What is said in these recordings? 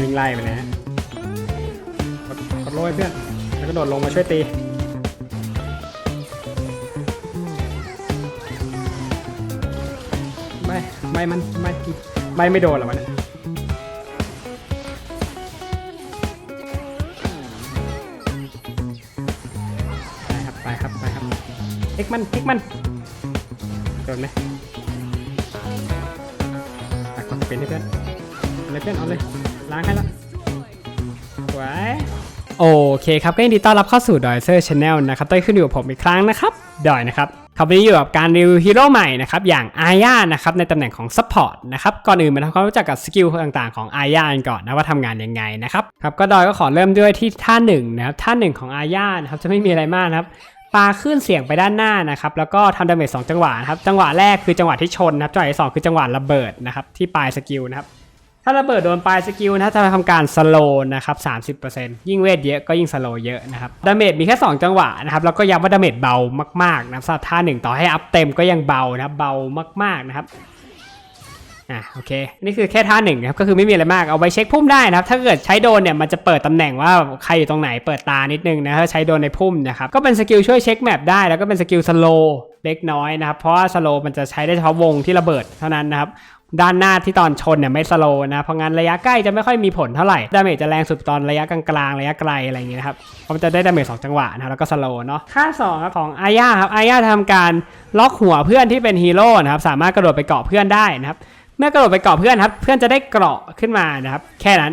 วิ่งไล่ไปนะฮะกดโล่ให้เพื่อน แล้วก็โดดลงมาช่วยตีไม่ไม่มันไม่ไม่ไม่โดนหรอมันยไปครับไปครับไปครับเอ็กมันเอ็กมันโดนไหมอะกดเป็นเพื่อน เลยเพื่อนเอาเลยล้างให้ละสวยโอเคครับก็ยินดีต้อนรับเข้าสู่ดอยเซอร์ชาแนลนะครับต้อยขึ้นอยู่กับผมอีกครั้งนะครับดอยนะครับครับวันนี้อยู่กับการรีวิวฮีโร่ใหม่นะครับอย่างอาญานะครับในตำแหน่งของซัพพอร์ตนะครับก่อนอื่นมาทำความรู้จักกับสกิลต่างๆของอาญากันก่อนนะว่าทำงานยังไงนะครับครับก็ดอยก็ขอเริ่มด้วยที่ท่าหนึ่งนะครับท่าหนึ่งของอาญานะครับจะไม่มีอะไรมากนะครับปาขึ้นเสียงไปด้านหน้านะครับแล้วก็ทำดาเมจสองจังหวะนะครับจังหวะแรกคือจังหวะที่ชนนะครับจังหวะที่สองคือจังหวะระเบิดนะครับที่ปลายสกิลนะครับ ถ้าระเบิดโดนปลายสกิลนะจะทำการสโลนะครับ30%ยิ่งเวทเยอะก็ยิ่งสโลเยอะนะครับดาเมจมีแค่ 2 จังหวะนะครับแล้วก็ย้ำว่าดาเมจเบามากๆนะครับสำหรับท่าหนึ่งต่อให้อัพเต็มก็ยังเบานะเบามากๆนะครับอะโอเคนี่คือแค่ท่าหนึ่งนะครับก็คือไม่มีอะไรมากเอาไว้เช็คพุ่มได้นะครับถ้าเกิดใช้โดนเนี่ยมันจะเปิดตำแหน่งว่าใครอยู่ตรงไหนเปิดตานิดนึงนะถ้าใช้โดนในพุ่มนะครับก็เป็นสกิลช่วยเช็คแมปได้แล้วก็เป็นสกิลสโลเล็กน้อยนะครับเพราะว่าสโลมันจะใช้ได้เฉพาะวงที่ระเบิดเท่านั้นนะครับ ด้านหน้าที่ตอนชนเนี่ยไม่สโลนะ เพราะงั้นระยะใกล้จะไม่ค่อยมีผลเท่าไหร่ดาเมจจะแรงสุดตอนระยะกลางๆระยะไกลอะไรอย่างเงี้ยครับเพราะมันจะได้ดาเมจสองจังหวะนะแล้วก็สโลเนาะค่าสองครับของอาญาครับอาญาทำการล็อกหัวเพื่อนที่เป็นฮีโร่นะครับสามารถกระโดดไปเกาะเพื่อนได้นะครับเมื่อกระโดดไปเกาะเพื่อนครับเพื่อนจะได้เกราะขึ้นมานะครับแค่นั้น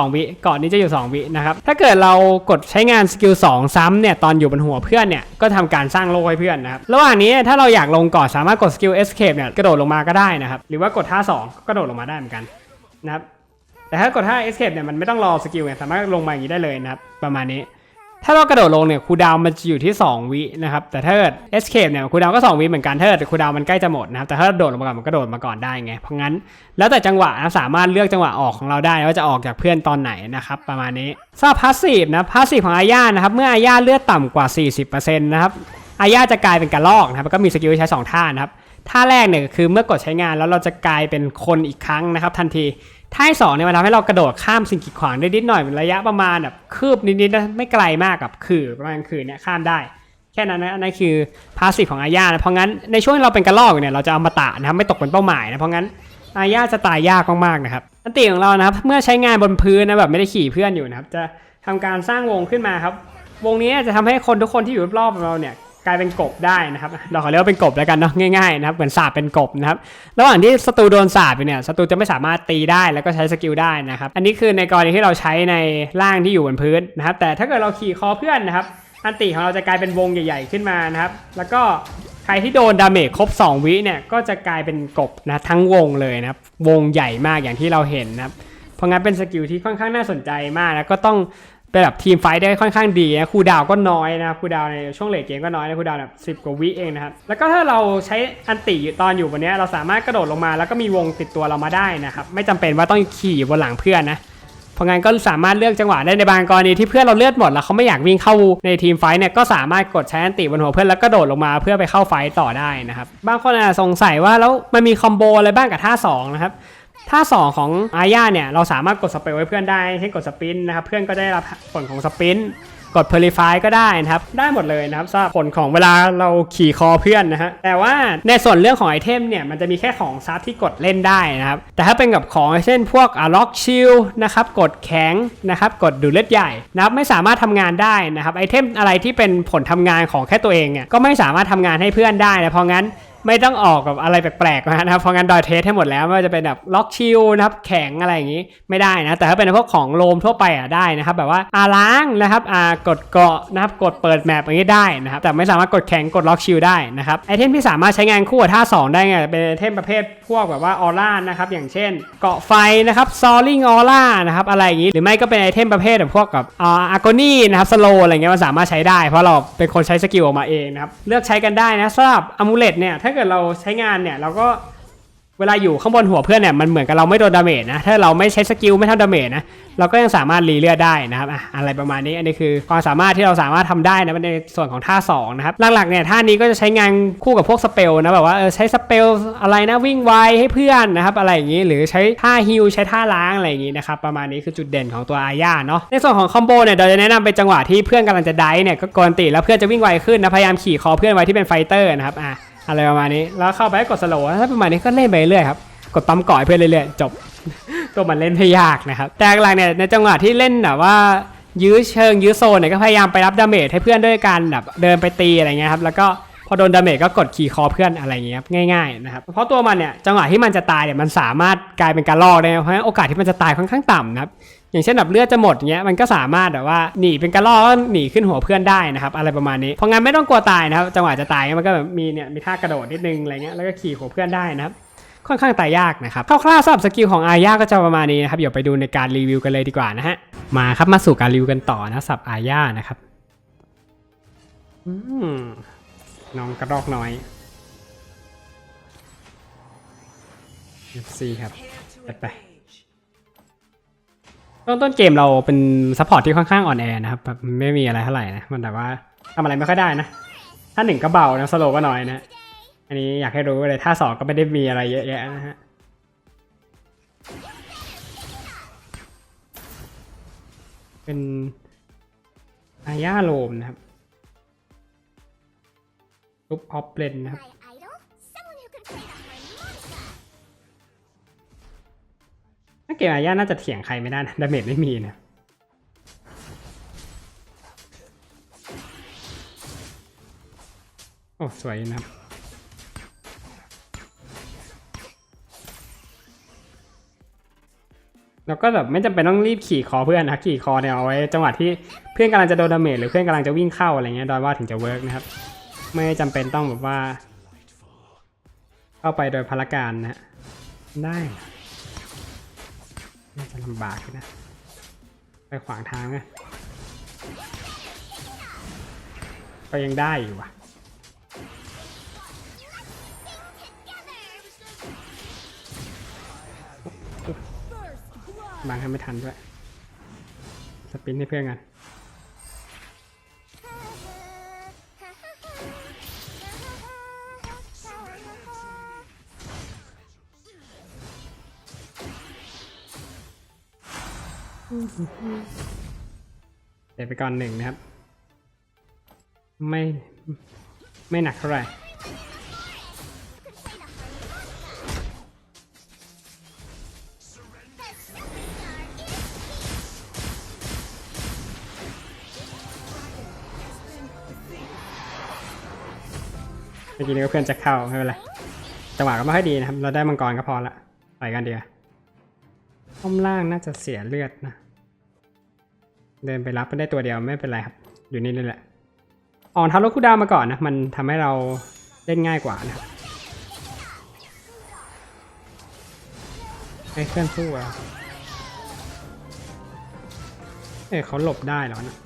2 วิเกาะนี้จะอยู่ 2 วินะครับ ถ้าเกิดเรากดใช้งานสกิล2ซ้ำเนี่ยตอนอยู่บนหัวเพื่อนเนี่ยก็ทำการสร้างโลกให้เพื่อนนะครับ ระหว่างนี้ถ้าเราอยากลงเกาะสามารถกดสกิล escape เนี่ยกระโดดลงมาก็ได้นะครับ หรือว่ากดท่า2ก็กระโดดลงมาได้เหมือนกันนะครับ แต่ถ้ากดท่า escape เนี่ยมันไม่ต้องรอสกิลเนี่ยสามารถลงมาอย่างนี้ได้เลยนะครับประมาณนี้ ถ้าเรากระโดดลงเนี่ยคูดาวมันจะอยู่ที่ 2 วินะครับ แต่ถ้าเกิด escape เนี่ยคูดาวก็ 2 วิเหมือนกันถ้าเกิดคูดาวมันใกล้จะหมดนะครับ แต่ถ้าโดดลงมาก่อนมันก็โดดมาก่อนได้ไง เพราะงั้นแล้วแต่จังหวะนะสามารถเลือกจังหวะออกของเราได้ว่าจะออกจากเพื่อนตอนไหนนะครับประมาณนี้สำหรับพาสซีฟนะพาสซีฟของอาญานะครับเมื่ออาญาเลือดต่ำกว่า 40%นะครับอาญาจะกลายเป็นกระลอกนะครับแล้วก็มีสกิลใช้สองท่านะครับท่าแรกเนี่ยคือเมื่อกดใช้งานแล้วเราจะกลายเป็นคนอีกครั้งนะครับทันที ท่าที่สองเนี่ยมันทำให้เรากระโดดข้ามสิ่งกีดขวางได้นิดหน่อยเป็นระยะประมาณแบบคืบนิดๆนะไม่ไกลมากกับคือประมาณคือเนี่ยข้ามได้ แค่นั้นนะนนั้นคือพาสซีฟของอาญานะเพราะงั้นในช่วงที่เราเป็นกระลอกเนี่ยเราจะเอามาตะนะครับไม่ตกเป็นเป้าหมายนะเพราะงั้นอาญาจะตายยากมากๆนะครับอันติของเรานะครับเมื่อใช้งานบนพื้นนะแบบไม่ได้ขี่เพื่อนอยู่นะครับจะทำการสร้างวงขึ้นมาครับ วงนี้จะทำให้คนทุกคนที่อยู่รอบๆเราเนี่ย กลายเป็นกบได้นะครับ เราขอเรียกว่าเป็นกบแล้วกันเนาะง่ายๆนะครับเหมือนสาบเป็นกบนะครับระหว่างที่ศัตรูโดนสาบอยู่เนี่ยศัตรูจะไม่สามารถตีได้แล้วก็ใช้สกิลได้นะครับ อันนี้คือในกรณีที่เราใช้ในร่างที่อยู่บนพื้นนะครับ แต่ถ้าเกิดเราขี่คอเพื่อนนะครับ อันติของเราจะกลายเป็นวงใหญ่ ๆ ขึ้นมานะครับ แล้วก็ใครที่โดนดาเมจครบ 2 วิเนี่ยก็จะกลายเป็นกบนะทั้งวงเลยนะครับวงใหญ่มากอย่างที่เราเห็นนะครับเพราะงั้นเป็นสกิลที่ค่อนข้างน่าสนใจมากนะก็ต้อง เป็นแบบทีมไฟท์ได้ค่อนข้างดีนะคูดาวก็น้อยนะครูดาวในช่วงเลทเกมก็น้อยนะคูดาวแบบสิกว่าวิเองนะครับแล้วก็ถ้าเราใช้อันติตอนอยู่บนนี้เราสามารถกระโดดลงมาแล้วก็มีวงติดตัวเรามาได้นะครับไม่จำเป็นว่าต้องขี่อยู่บนหลังเพื่อนนะเพราะงั้นก็สามารถเลือกจังหวะได้ในบางกรณีที่เพื่อนเราเลือดหมดแล้วเขาไม่อยากวิ่งเข้าในทีมไฟท์เนี่ยก็สามารถกดใช้อันติบนหัวเพื่อนแล้วก็โดดลงมาเพื่อไปเข้าไฟท์ต่อได้นะครับบางคนอาจจะสงสัยว่าแล้วมันมีคอมโบอะไรบ้างกับท่าสองนะครับ ท่าสองของอาญาเนี่ยเราสามารถกดสเปรไว้เพื่อนได้ให้กดสปินนะครับเพื่อนก็ได้รับผลของสปินกด Purify ก็ได้นะครับ ได้หมดเลยนะครับสำหรับผลของเวลาเราขี่คอเพื่อนนะฮะ แต่ว่าในส่วนเรื่องของไอเทมเนี่ย มันจะมีแค่ของซับที่กดเล่นได้นะครับ แต่ถ้าเป็นกับของเช่นพวกอ่าล็อกชิลนะครับ กดแข็งนะครับ กดดูเลือดใหญ่นะครับ ไม่สามารถทำงานได้นะครับ ไอเทมอะไรที่เป็นผลทำงานของแค่ตัวเองเนี่ย ก็ไม่สามารถทำงานให้เพื่อนได้นะ เพราะงั้น ไม่ต้องออกกับอะไรแปลกๆนะครับเพราะงั้นดอยเทสให้หมดแล้วไม่ว่าจะเป็นแบบล็อกชิลนะครับแข็งอะไรอย่างนี้ไม่ได้นะ แต่ถ้าเป็นพวกของโลมทั่วไปอะได้นะครับ แบบว่าอาล้างนะครับอ่ากดเกาะนะครับกดเปิดแมปอย่างนี้ได้นะครับแต่ไม่สามารถกดแข็งกดล็อกชิลได้นะครับไอเทมที่สามารถใช้งานคู่กับท่า 2 ได้ไงเป็นไอเทมประเภทพวกแบบว่าออร่านะครับอย่างเช่น เกาะไฟนะครับซอลลิงออร่านะครับอะไรอย่างนี้หรือไม่ก็เป็นไอเทมประเภทแบบพวกกับอ่าอาร์โกนี่นะครับสโลอะไรเงี้ยมันสามารถใช้ได้ เพราะเราเป็นคนใช้สกิลออกมาเองนะครับเลือกใช้กันได้นะสำหรับอมูเลตเนี่ยถ้าาเกิดเราใช้งานเนี่ย เราก็เวลาอยู่ข้างบนหัวเพื่อนเนี่ยมันเหมือนกับเราไม่โดนดาเมจนะถ้าเราไม่ใช้สกิลไม่ทำดาเมจนะเราก็ยังสามารถรีเลือดได้นะครับอะอะไรประมาณนี้อันนี้คือความสามารถที่เราสามารถทำได้นะในส่วนของท่า2นะครับหลักๆเนี่ยท่านี้ก็จะใช้งานคู่กับพวกสเปลนะแบบว่าเออใช้สเปลอะไรนะวิ่งไวให้เพื่อนนะครับอะไรอย่างนี้หรือใช้ท่าฮิลใช้ท่าล้างอะไรอย่างนี้นะครับประมาณนี้คือจุดเด่นของตัวอาญาเนาะในส่วนของคอมโบเนี่ยเราจะแนะนำเป็นจังหวะที่เพื่อนกำลังจะไดฟ์เนี่ยก็กวนตีแล้วเพื่อนจะวิ่งไวขึ้นนะพยายามขี่คอเพื่อนไว้ที่เป็นไฟเตอร์นะครับอะ อะไรประมาณนี้แล้วเข้าไปกดสโลว์ถ้าประมาณนี้ก็เล่นไปเรื่อยครับกดปั๊มก่อยเพื่อนเรื่อยๆจบ ตัวมันเล่นไม่ยากนะครับ แต่หลักๆเนี่ยในจังหวะที่เล่นแบบว่ายื้อเชิงยื้อโซนเนี่ยก็พยายามไปรับดาเมจให้เพื่อนด้วยการแบบเดินไปตีอะไรเงี้ยครับแล้วก็พอโดนดาเมจก็กดขี่คอเพื่อนอะไรเงี้ยครับง่ายๆนะครับเพราะตัวมันเนี่ยจังหวะที่มันจะตายเนี่ยมันสามารถกลายเป็นการลอกได้เพราะงั้นโอกาสที่มันจะตายค่อนข้างต่ำนะครับ อย่างเช่นแบบเลือดจะหมดเงี้ยมันก็สามารถแบบว่าหนีเป็นกระลอกแล้วหนีขึ้นหัวเพื่อนได้นะครับอะไรประมาณนี้เพราะงั้นไม่ต้องกลัวตายนะครับจังหวะจะตายมันก็แบบมีเนี่ยมีท่ากระโดดนิดนึงอะไรเงี้ยแล้วก็ขี่หัวเพื่อนได้นะครับค่อนข้างตายยากนะครับคร่าวๆสำหรับสกิลของอาญาก็จะประมาณนี้นะครับเดี๋ยวไปดูในการรีวิวกันเลยดีกว่านะฮะมาครับมาสู่การรีวิวกันต่อนะสับอาญานะครับอืมน้องกระรอกน้อยซีครับจัดไป ต้นต้นเกมเราเป็นซัพพอร์ตที่ค่อนข้างอ่อนแอนะครับแบบไม่มีอะไรเท่าไหร่นะ มันแบบว่าทำอะไรไม่ค่อยได้นะ ถ้าหนึ่งก็เบานะสโลก็น้อยนะ อันนี้อยากให้รู้เลยท่าสองก็ไม่ได้มีอะไรเยอะแยะนะฮะเป็นอาญาโลมนะครับรูปออฟเลนนะครับ เกมอาญาน่าจะเถียงใครไม่ได้นะดาเมจไม่มีนะโอ้สวยนะครับแล้วก็แบบไม่จำเป็นต้องรีบขี่คอเพื่อนนะขี่คอเนี่ยเอาไว้จังหวะที่เพื่อนกำลังจะโดนดาเมจหรือเพื่อนกำลังจะวิ่งเข้าอะไรเงี้ยดอยว่าถึงจะเวิร์กนะครับ ไม่จำเป็นต้องแบบว่า เข้าไปโดยพละการนะได้ นะน่าจะลำบากอยู่นะ ไปขวางทางอะก็ยังได้อยู่ว่ะบางทำไม่ทันด้วย สปินให้เพื่อนกัน เดี๋ยวไปก่อนหนึ่งนะครับ ไม่ ไม่หนักเท่าไหร่เมื่อกี้นี้ก็เพื่อนจะเข้าไม่เป็นไรจังหวะก็ไม่ค่อยดีนะครับ เราได้มังกรก็พอละไปกันเดียวาห้อมล่างน่าจะเสียเลือดนะ เดินไปรับไปได้ตัวเดียวไม่เป็นไรครับ อยู่นี่นี่แหละอ่อนทับรถคูดาวมาก่อนนะ มันทำให้เราเล่นง่ายกว่านะครับให้เพื่อนสู้อะเอ้เขาหลบได้แล้วนะ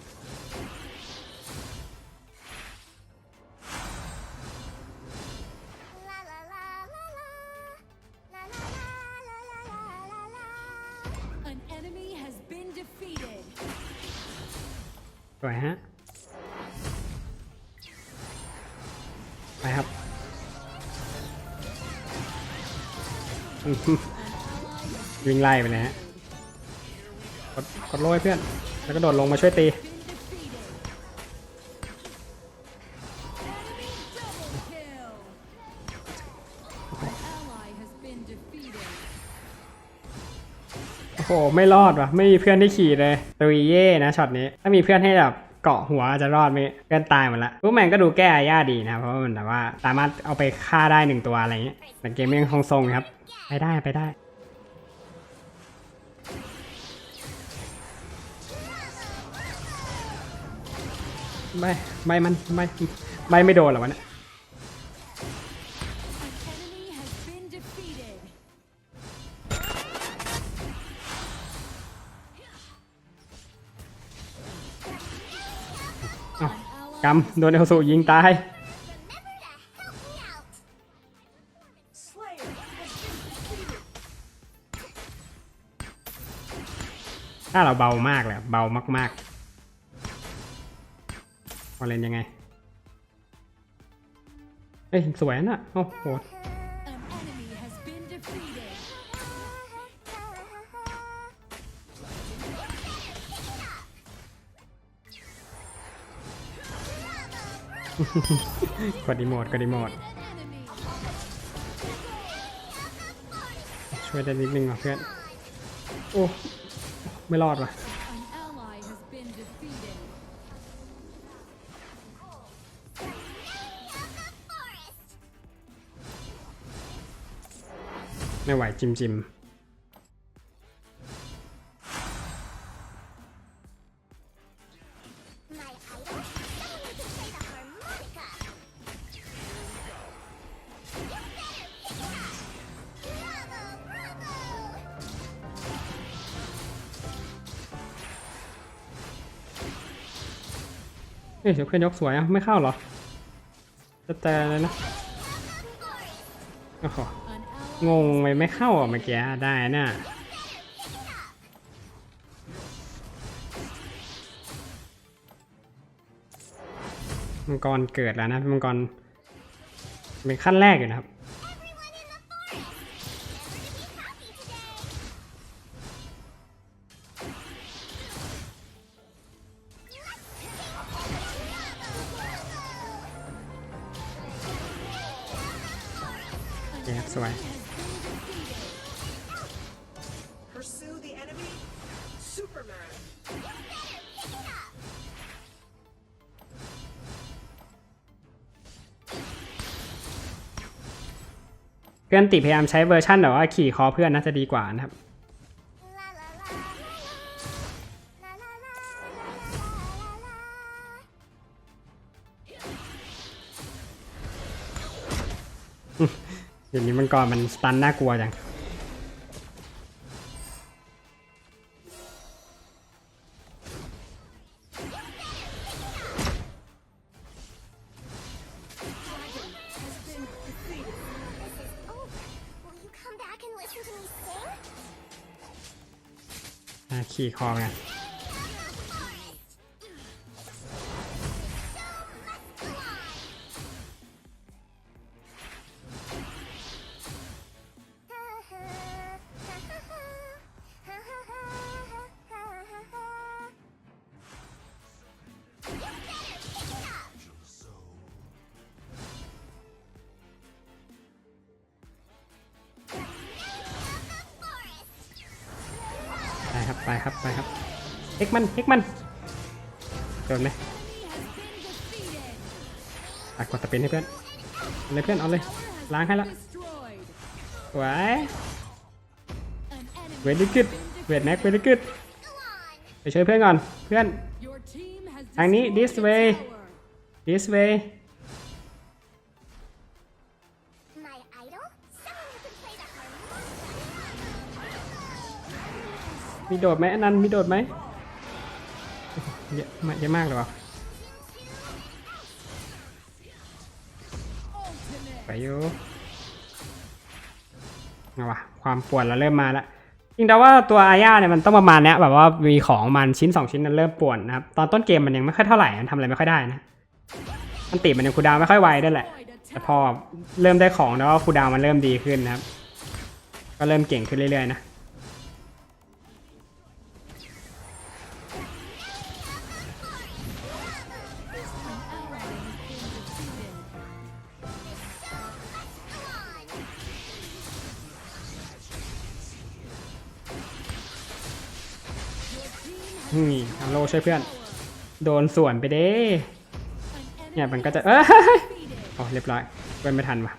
ไปครับวิ่งไล่ไปเลยฮะกดกดโล่เพื่อน แล้วก็โดดลงมาช่วยตีโอ้โหไม่รอดว่ะ ไม่มีเพื่อนที่ขี่เลยตุยเย่นะช็อตนี้ ถ้ามีเพื่อนให้แบบ เกาะหัวอาจจะรอดไหมเพื่อนตายหมดละพวกแมนก็ดูแก้อาญาดีนะเพราะมันแบบว่าสามารถเอาไปฆ่าได้หนึ่งตัวอะไรเงี้ยแต่เกมยังคงทรงครับ ไปได้ไปได้ไม่ไม่มันไม่ไม่ไม่โดนหรอวะเนี่ย กรรมโดนเอลสูยิงตาย ถ้าเราเบามากเลยเบามากๆพอเล่นยังไง เอ้ยสวยนะ่ะโอ้โห กดดีโมดกดดีโมดช่วยได้นิดนึงว่ะเพื่อน โอ้ ไม่รอดว่ะไม่ไหวจิมจิม เฮ้ยเดี๋ยวเพื่อนยกสวยอะไม่เข้าเหรอจะแต่เลยนะโอ้โหงงไปไม่เข้าอะเมื่อกี้ได้น่ะมังกรเกิดแล้วนะมังกรเป็นขั้นแรกอยู่นะครับ อนติพยายามใช้เวอร์ชันแบบว่าขี่คอเพื่อนน่าจะดีกว่านะครับอย่างนี้มังกรมันสตันน่ากลัวจังี่คอไง ไปครับไปครับเอ็กมันเอ็กมันโดนไหมอะกดสปินให้เพื่อนเลยเพื่อนเอาเลยล้างให้ละ destroyed. สวยเวดิกึดเวดแม็กเวดิกึดไปช่วยเพื่อนก่อนเพื่อนทางนี้ this way this way มีโดดไหมอันนั้นมีโดดไหมเยอะมากเยอะมากเลยวะไปอยู่เอาวะความปวดเราเริ่มมาแล้วจริงแต่ว่าตัวอาญาเนี่ยมันต้องประมาณเนี้ยแบบว่ามีของมันชิ้นสองชิ้นนั้นเริ่มปวดนะครับตอนต้นเกมมันยังไม่ค่อยเท่าไหร่มันทำอะไรไม่ค่อยได้นะมันติมันยังคูดาวไม่ค่อยไวได้แหละ แต่พอเริ่มได้ของแล้วคูดาวมันเริ่มดีขึ้นนะครับ ก็เริ่มเก่งขึ้นเรื่อยๆนะ นี่เอาโลช่วยเพื่อน โดนส่วนไปเด้ เนี่ยมันก็จะ เอ้ย defeated. อ๋อเรียบร้อยเพื่อนไม่ทันว่ะ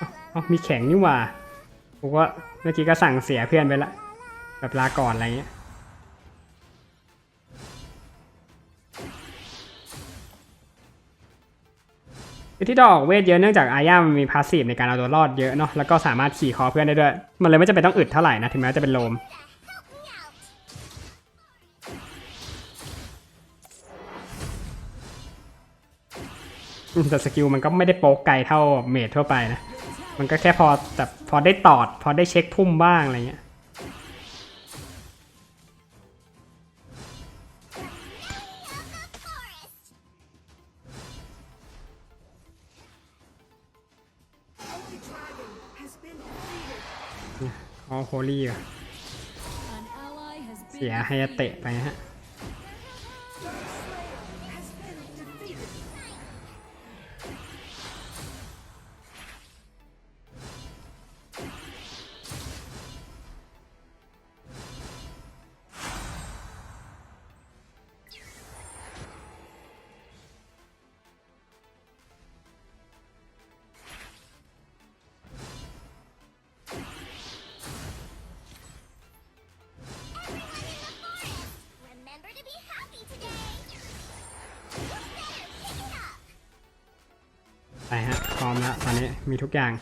อ้าเอ้ามีแข็งนี่ว่าผมว่าเมื่อกี้ก็สั่งเสียเพื่อนไปละ แบบลาก่อนอะไรเงี้ยที่ดอกเวทเยอะเนื่องจากอาญามันมีพาสซีฟในการเอาตัวรอดเยอะเนาะแล้วก็สามารถขี่คอเพื่อนได้ด้วย มันเลยไม่จำเป็นต้องอึดเท่าไหร่นะถึงแม้จะเป็นโลม แต่สกิลมันก็ไม่ได้โป๊กไกลเท่าเมททั่วไปนะ มันก็แค่พอแต่พอได้ตอด พอได้เช็คพุ่มบ้างอะไรเงี้ยอ๋อโฮลี่เสียไฮเตะไปฮะ ทุกอย่าง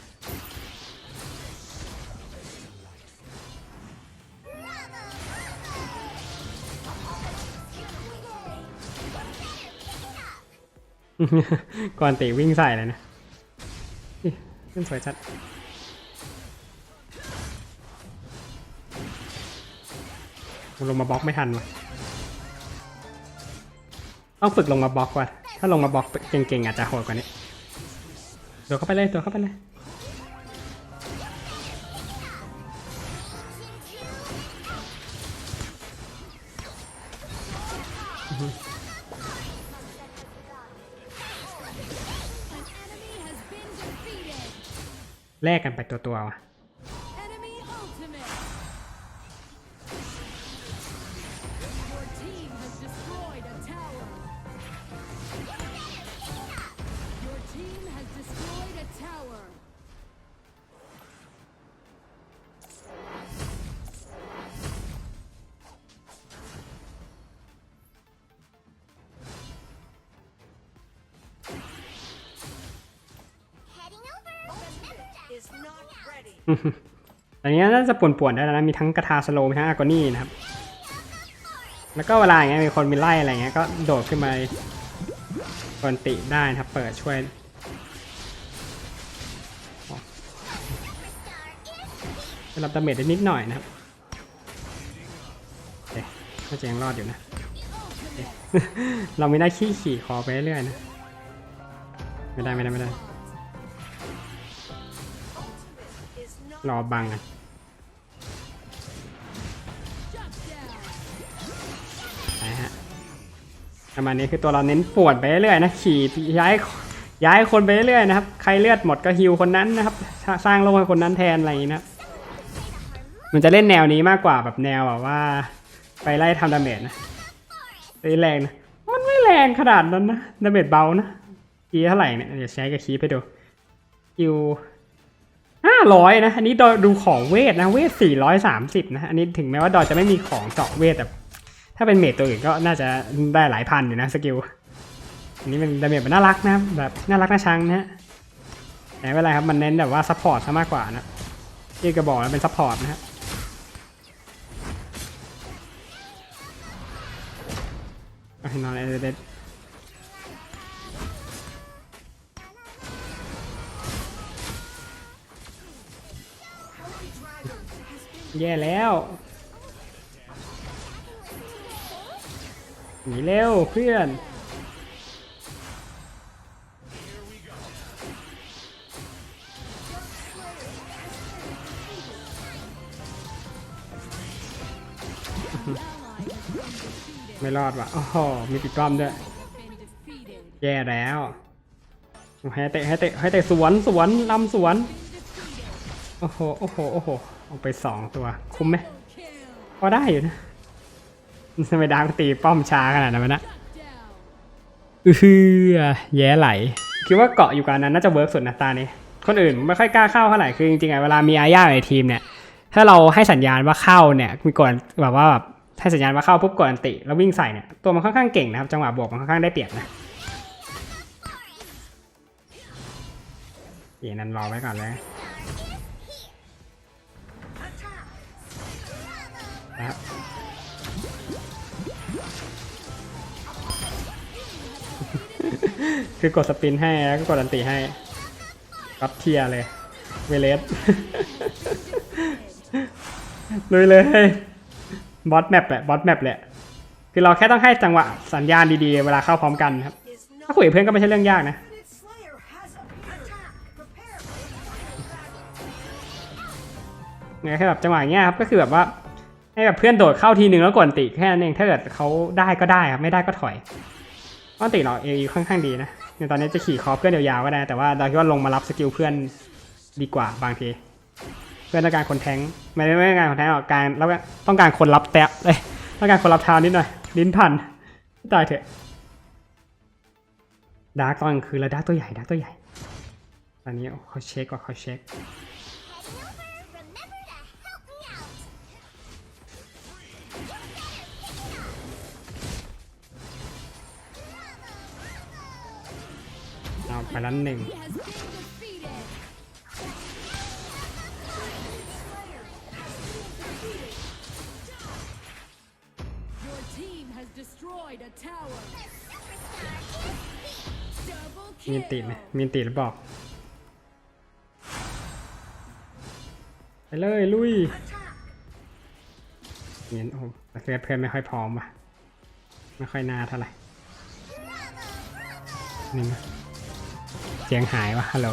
ก่อนตีวิ่งใส่เลยนะนี่ขึ้นสวยจัดลงมาบล็อกไม่ทันวะต้องฝึกลงมาบล็อกว่ะถ้าลงมาบล็อกเก่งๆอาจจะโหดกว่านี้ ตัวเข้าไปเลยตัวเข้าไปเลยแลกกันไปตัวตัวว่ะ อันนี้น่าจะป่วนๆได้แล้วนะ มีทั้งกระทาสโลมีทั้งอากอนี่นะครับ แล้วก็เวลาอย่างเงี้ยมีคนมีไล่อะไรเงี้ยก็โดดขึ้นมากวนติได้นะครับ เปิดช่วยรับดาเมจได้นิดหน่อยนะครับโอเคก็จะยังรอดอยู่นะเเราไม่ได้ขี้ขี่คอไปเรื่อยนะ ไม่ได้ไม่ได้ไม่ได้ รอบังกัน Shut down. นะฮะประมาณนี้คือตัวเราเน้นปวนไปเรื่อยๆนะขี่ย้ายย้ายคนไปเรื่อยๆนะครับ ใครเลือดหมดก็ฮิวคนนั้นนะครับ สร้างโลกให้คนนั้นแทนอะไรอย่างนี้นะมันจะเล่นแนวนี้มากกว่าแบบแนวแบบว่า ไปไล่ทำดาเมจนะไอ้แรงนะ มันไม่แรงขนาดนั้นนะ ดาเมจเบานะคีเท่าไหร่เนี่ยเดี๋ยวใช้กับคีไปดูคิว ห้าร้อยนะ อันนี้ดอยดูของเวทนะ เวทสี่ร้อยสามสิบนะ อันนี้ถึงแม้ว่าดอยจะไม่มีของเจาะเวทแต่ ถ้าเป็นเมจตัวอื่นก็น่าจะได้หลายพันอยู่นะสกิล อันนี้เป็นดาเมจมันน่ารักนะ แบบน่ารักน่าชังนะฮะแต่ไม่เป็นไรครับ มันเน้นแบบว่าซัพพอร์ตซะมากกว่านะที่กระบอกแล้วเป็นซัพพอร์ตนะฮะเอาให้นอนเอเด แย่แล้วหนีเร็วเพื่อนไม่รอดว่ะโอ้โหมีปิดกล้อมด้วย แย่แล้วให้เตะให้เตะให้เตะสวนสวนลำสวน โอ้โห โอ้โห โอ้โห เอาไปสองตัว คุ้มไหมพอได้อยู่นะทำไมดางตีป้อมช้าขนาดนั้นนะอือฮือแย่ไหล คิดว่าเกาะอยู่กับนนั้นน่าจะเวิร์กสุดนะตานี้ คนอื่นไม่ค่อยกล้าเข้าเท่าไหร่คือจริงๆอะเวลามีอาญาในทีมเนี่ย ถ้าเราให้สัญญาณว่าเข้าเนี่ยมีกดแบบว่าแบบให้สัญญาณว่าเข้าปุ๊บกดอันติแล้ววิ่งใส่เนี่ยตัวมันค่อนข้างเก่งนะครับจังหวะบวกมันค่อนข้างได้เปรียบนะเดี๋ยนันรอไว้ก่อนเลย นะครับคือกดสปินให้แล้วก็กดอันติให้รับเทียเลย เวเลสลุยเลยบอสแมปแหละบอสแมปแหละ คือเราแค่ต้องให้จังหวะสัญญาณดีๆ เวลาเข้าพร้อมกันครับ ถ้าคุยกับเพื่อนก็ไม่ใช่เรื่องยากนะ Slayer has appeared. Attack. Prepare for เนี่ยแค่แบบจังหวะเงี้ยครับ ก็คือแบบว่า ให้แบบเพื่อนโดดเข้าทีนึงแล้วกดอันติแค่นั้นเองถ้าเกิดเขาได้ก็ได้ครับไม่ได้ก็ถอยอันติเราเอค่อนข้างดีนะในตอนนี้จะขี่คอเพื่อนยาวๆก็ได้ แต่ว่าเราคิดว่าลงมารับสกิลเพื่อนดีกว่าบางที เพื่อนต้องการคนแทงไม่ได้ไม่ต้องการคนแทงหรอกการแล้วก็ต้องการคนรับแตะเลยต้องการคนรับเท้านิดหน่อยลิ้นพันตายเถอะดาร์กตอนกลางคืนแล้วดาร์กตัวใหญ่ดาร์กตัวใหญ่ ตอนนี้เขาเช็คว่าเขาเช็ค ไปแล้วหนึ่ง He has been defeated. Your team has destroyed a tower. Double มีนติไหม kill. มีนติหรือบอกไปเลยลุยเงี้ยโอ้โหแต่เพื่อนเพื่อนไม่ค่อยพร้อมว่ะ ไม่ค่อยน่าเท่าไหร่นี่นะเสียงหายวะฮัลโหล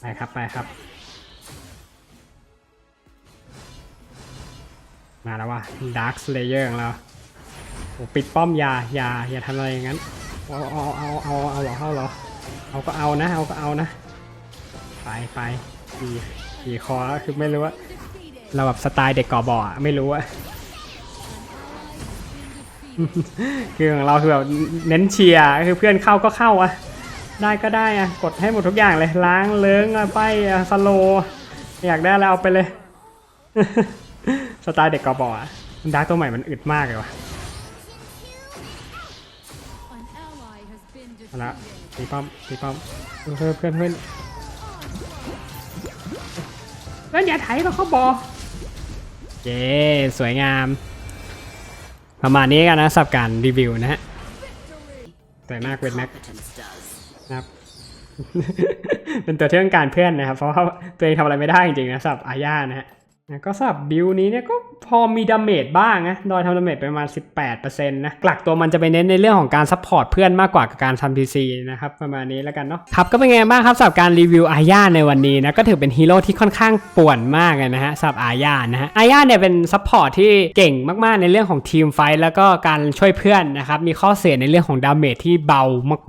ไปครับไปครับ มาแล้วว่ะดาร์คสเลเยอร์ของเราโอ้ปิดป้อมยาอยา อย่าทำอะไรอย่างนั้น เอาเอาเอาเอาเอาเหรอเอาเหรอ เอาก็เอานะ เอาก็เอานะ ไปไปขี่ขี่คอแล้วคือไม่รู้ว่า เราแบบสไตล์เด็กกอบ่ออะไม่รู้อะ คือของเราคือแบบเน้นเชียร์คือเพื่อนเข้าก็เข้าอะได้ก็ได้อะกดให้หมดทุกอย่างเลยล้างเลิ้งอไปสโล อยากได้แล้วเอาไปเลย สไตล์เด็กกอบอะดาร์กตัวใหม่มันอึดมากเลยว่ะเอาละตีป้อมตีป้อมเพื่อนเพื่อนเพื่อนเพื่อนอย่าไถมาเข้าบอเย้สวยงาม ประมาณนี้กันนะสับการรีวิวนะฮะแต่มากเวนแม็กนะครับ เป็นตัวเชื่องการเพื่อนนะครับ เพราะว่าตัวเองทำอะไรไม่ได้จริงๆนะสับอาญานะฮะ นะก็สำหรับบิลนี้เนี่ยก็พอมีดาเมจบ้างนะโดยทำดาเมจไปประมาณ 18%นะหลักตัวมันจะไปเน้นในเรื่องของการซัพพอร์ตเพื่อนมากกว่ากับการทำ PC นะครับ ประมาณนี้แล้วกันเนาะครับก็เป็นไงบ้างครับสำหรับการรีวิวอาญาในวันนี้นะ ก็ถือเป็นฮีโร่ที่ค่อนข้างป่วนมากเลยนะฮะสำหรับอาญานะฮะอาญาเนี่ยเป็นซัพพอร์ตที่เก่งมากๆในเรื่องของทีมไฟแล้วก็การช่วยเพื่อนนะครับมีข้อเสียในเรื่องของดาเมจที่เบา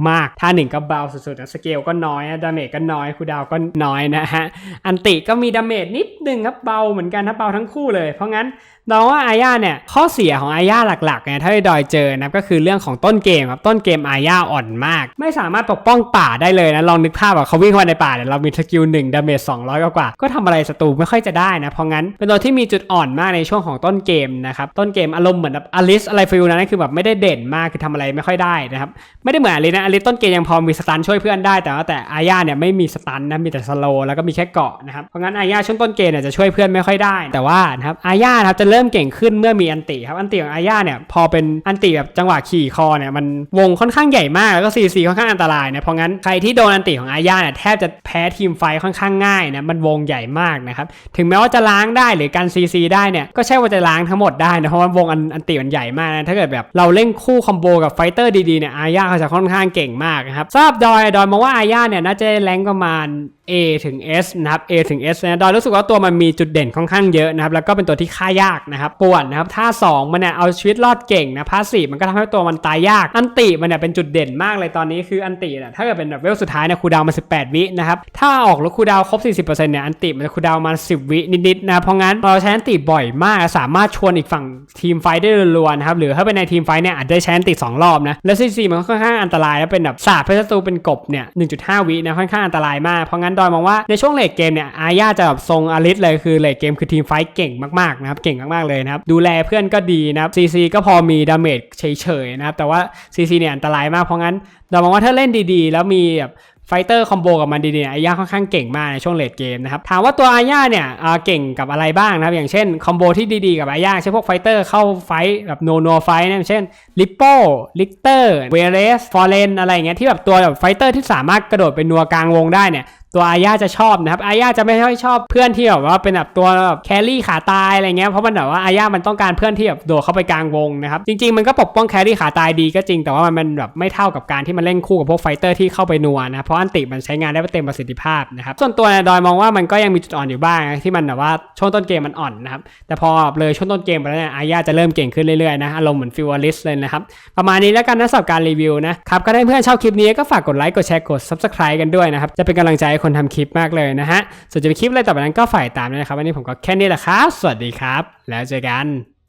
มากๆท่าหนึ่งก็เบาสุดๆนะสเกลก็น้อยดาเมจก็น้อยคูดาวก็น้อยนะฮะอันติก็มีดาเมจนิดนึงครับเบาเหมือนกันนะเปาทั้งคู่เลย เพราะงั้น เราว่าอาญาเนี่ยข้อเสียของอาญาหลักๆเนี่ยถ้าได้ดอยเจอนะก็คือเรื่องของต้นเกมครับต้นเกมอาญาอ่อนมาก ไม่สามารถปกป้องป่าได้เลยนะลองนึกภาพแบบเขาวิ่งเข้ามาในป่าเนี่ยเรามีสกิลหนึ่งดาเมจ200กว่าก็ทำอะไรศัตรูไม่ค่อยจะได้นะเพราะงั้นเป็นตัวที่มีจุดอ่อนมากในช่วงของต้นเกมนะครับต้นเกมอารมณ์เหมือนแบบอลิสอะไรฟิลนั้นคือแบบไม่ได้เด่นมากคือทำอะไรไม่ค่อยได้นะครับไม่ได้เหมือนอลิสนะอลิสต้นเกมยังพอมีสตันช่วยเพื่อนได้แต่ว่าแต่อาญาเนี่ยไม่มีสตันนะมีแต่สโลแล้วก็มีแค่เกาะนะครับเพราะงั้นอาญาช่วงต้นเกมเนี่ยจะช่วยเพื่อนไม่ค่อยได้ แต่ว่านะครับอาญานะครับจะเริ่มเก่งขึ้นเมื่อมีอันติครับอันติของอาญาเนี่ยพอเป็นอันติแบบจังหวะขี่คอเนี่ยมันวงค่อนข้างใหญ่มากแล้วก็ซีซีค่อนข้างอันตรายนะเพราะงั้นใครที่โดนอันติของอาญาเนี่ยแทบจะแพ้ทีมไฟค่อนข้างง่ายนะมันวงใหญ่มากนะครับถึงแม้ว่าจะล้างได้หรือการซีซีได้เนี่ยก็ใช่ว่าจะล้างทั้งหมดได้นะเพราะว่าวงอันอันติมันใหญ่มากนะถ้าเกิดแบบเราเล่นคู่คอมโบกับไฟเตอร์ดีๆเนี่ยอาญาเขาจะค่อนข้างเก่งมากนะครับสำหรับดอยดอยมองว่าอาญาเนี่ยน่าจะแรงประมาณ A ถึง S นะครับ A ถึง S นะดอยรู้สึกว่าตัวมันมีจุดเด่นค่อนข้างเยอะนะครับแล้วก็เป็นตัวที่ฆ่ายากนะครับป่วนนะครับท่า 2 มันเนี่ยเอาชีวิตรอดเก่งนะพาสซีฟมันก็ทำให้ตัวมันตายยาก อันติมันเนี่ยเป็นจุดเด่นมากเลยตอนนี้คืออันติเนี่ยถ้าเกิดเป็นแบบเวลสุดท้ายเนี่ยคูดาวมา 18 วินะครับถ้าออกแล้วคูดาวครบ 40%เนี่ยอันติมันจะคูดาวมา 10 วินิดๆนะเพราะงั้นเราใช้อันติบ่อยมากสามารถชวนอีกฝั่งทีมไฟได้รัวๆนะครับหรือถ้าเป็นในทีมไฟเนี่ยอาจจะได้ใช้อันติสองรอบนะแล้วซีซีมันค่อนข้างอันตรายแล้วเป็นแบบศาสตร์เพชรศัตรูเป็นกบเนี่ย1.5 วินะค่อนข้างอันตรายมากเพราะงั้นดอยมองว่าในช่วงเลทเกมเนี่ยอาญาจะแบบทรงอลิสเลยคือเลทเกมคือทีมไฟเก่งมากๆนะครับเก่งมากๆเลยนะครับ ดูแลเพื่อนก็ดีนะครับซีซีก็พอมีดาเมจเฉยๆนะครับ แต่ว่าซีซีเนี่ยอันตรายมากเพราะงั้นดอยมองว่าถ้าเล่นดีๆ แล้วมีแบบไฟเตอร์คอมโบกับมันดีๆเนี่ยอาญาค่อนข้างเก่งมากในช่วงเลดเกมนะครับ ถามว่าตัวอาญาเนี่ยเก่งกับอะไรบ้างนะครับ อย่างเช่นคอมโบที่ดีๆกับอาญาเช่นพวกไฟเตอร์เข้าไฟแบบโนโนไฟนะอย่างเช่นลิปโป้ลิกเตอร์เวเรสฟอร์เรนอะไรเงี้ยที่แบบตัวแบบไฟเตอร์ที่สามารถกระโดดไปนัวกลางวงได้เนี่ย ตัวอาญาจะชอบนะครับอาญาจะไม่ค่อยชอบเพื่อนที่แบบว่าเป็นแบบตัวแบบแครี่ขาตายอะไรเงี้ยเพราะมันแบบว่าอาญามันต้องการเพื่อนที่แบบโดดเข้าไปกลางวงนะครับจริงๆมันก็ปกป้องแครี่ขาตายดีก็จริงแต่ว่ามันแบบไม่เท่ากับการที่มันเล่นคู่กับพวกไฟเตอร์ที่เข้าไปนัวนะเพราะอันติมันใช้งานได้เต็มประสิทธิภาพนะครับส่วนตัวดอยมองว่ามันก็ยังมีจุดอ่อนอยู่บ้างนะที่มันแบบว่าช่วงต้นเกมมันอ่อนนะครับแต่พอเลยช่วงต้นเกมไปแล้วเนี่ยอาญาจะเริ่มเก่งขึ้นเรื่อยๆนะอารมณ์เหมือนฟิวอลิสเลยนะครับประมาณนี้แล้วกันนะสำหรับการรีวิวนะครับก็ได้เพื่อนชอบคลิปนี้ก็ฝากกดไลค์กดแชร์กด subscribe กันด้วยนะครับจะเป็นกำลังใจให้คนนทำคลิปมากเลยนะฮะส่วนจะเป็นคลิปอะไรต่อไปนั้นก็ฝ่ายตามนะครับวันนี้ผมก็แค่นี้แหละครับ สวัสดีครับ แล้วเจอกัน